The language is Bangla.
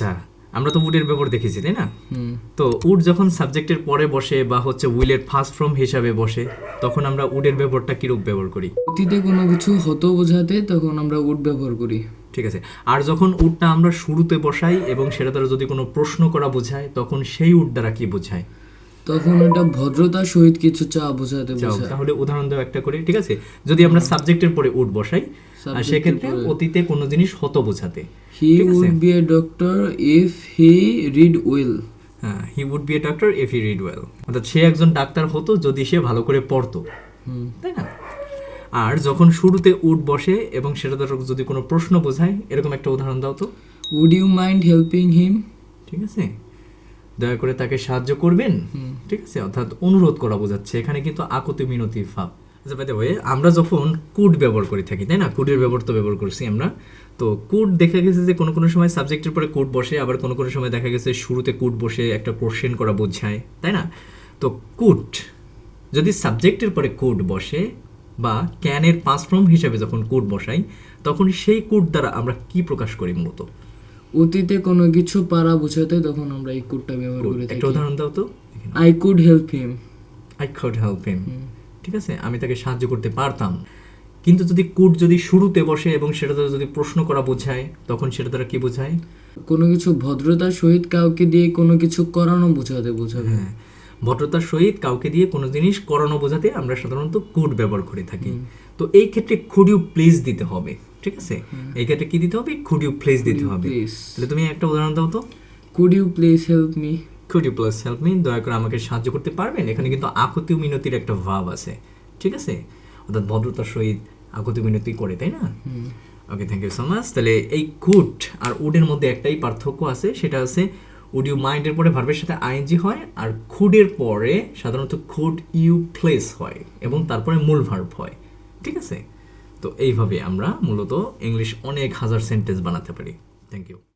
আচ্ছা আমরা তো উডের ব্যাপার দেখেছি তাই না? তো উড যখন সাবজেক্টের পরে বসে বা হচ্ছে উইলের ফার্স্ট ফর্ম হিসাবে বসে তখন আমরা উডের ব্যবহারটা কিরূপ ব্যবহার করি? অতীতে কোনো কিছু হতো বোঝাতে তখন আমরা উড ব্যবহার করি। ঠিক আছে। আর যখন উডটা আমরা শুরুতে বসাই এবং সেটা দ্বারা যদি কোনো প্রশ্ন করা বোঝায় তখন সেই উড দ্বারা কি বোঝায়? তখন এটা ভদ্রতার সহিত কিছু চা বোঝাতে বোঝায় তাহলে উদাহরণ দেওয়া একটা করে ঠিক আছে? যদি আমরা সাবজেক্টের পরে উড বসাই আর সেক্ষেত্রে অতীতে কোনো জিনিস হত বোঝাতে he would be a doctor if he read will হ্যাঁ he would be a doctor if he read well অর্থাৎ সে একজন ডাক্তার হতো যদি সে ভালো করে পড়তো। তাই না? আর যখন শুরুতে উড বসে এবং সেটা দ্বারা যদি কোনো প্রশ্ন বোঝায় এরকম একটা উদাহরণ দাও তো। Would you mind helping him ঠিক আছে? দয়া করে তাকে সাহায্য করবেন? ঠিক আছে অর্থাৎ অনুরোধ করা বোঝাচ্ছে। এখানে কিন্তু আকতি মিনতির ভাব। আচ্ছা বাই ওয়ে আমরা যখন কুড ব্যবহার করে থাকি তাই না? কুডের ব্যবহার তো ব্যবহার করছি আমরা। তো কুড দেখা গেছে যে কোনো কোনো সময় সাবজেক্টের পরে কুড বসে আবার কোনো কোনো সময় দেখা গেছে শুরুতে কুড বসে একটা কোশ্চেন করা বোঝায় তাই না? তো কুড যদি সাবজেক্টের পরে কুড বসে বা ক্যানের পাঁচ ফর্ম হিসাবে যখন কুড বসাই তখন সেই কুড দ্বারা আমরা কি প্রকাশ করি মূলত? অতীতে কোনো কিছু পারা বোঝাতে তখন আমরা এই কুডটা ব্যবহার করে একটা উদাহরণ দাও তো। I could help him I could help him. ঠিক আছে? আমি তাকে সাহায্য করতে পারতাম। কিন্তু যদি কুড যদি শুরুতে বসে এবং সেটা দ্বারা যদি প্রশ্ন করা বোঝায় তখন সেটা দ্বারা কি বোঝায়? কোনো কিছু ভদ্রতার সহিত কাউকে দিয়ে কোনো কিছু করানো বোঝাতে বোঝাবে। হ্যাঁ। ভদ্রতার সহিত কাউকে দিয়ে কোনো জিনিস করানো বোঝাতে আমরা সাধারণত কুড ব্যবহার করে থাকি। তো এই ক্ষেত্রে খুড ইউ প্লিজ দিতে হবে? ঠিক আছে? এই ক্ষেত্রে কি দিতে হবে? খুড ইউ প্লিজ দিতে হবে। তাহলে তুমি একটা উদাহরণ দাও তো। Could you please help me could you plus help me দয়া করে আমাকে সাহায্য করতে পারবেন? এখানে কিন্তু আকতি মিনতির একটা ভাব আছে। ঠিক আছে? অর্থাৎ ভদ্রতার সহিত আকতি মিনতি করে তাই না? Okay thank you so much তাহলে এই কুড আর উডের মধ্যে একটাই পার্থক্য আছে। সেটা আছে উড ইউ মাইন্ডের পরে ভার্বের সাথে আইএনজি হয় আর খুডের পরে সাধারণত খুড ইউ প্লেস হয় এবং তারপরে মূল ভার্ব হয়। ঠিক আছে? তো এইভাবে আমরা মূলত ইংলিশ অনেক হাজার সেন্টেন্স বানাতে পারি। Thank you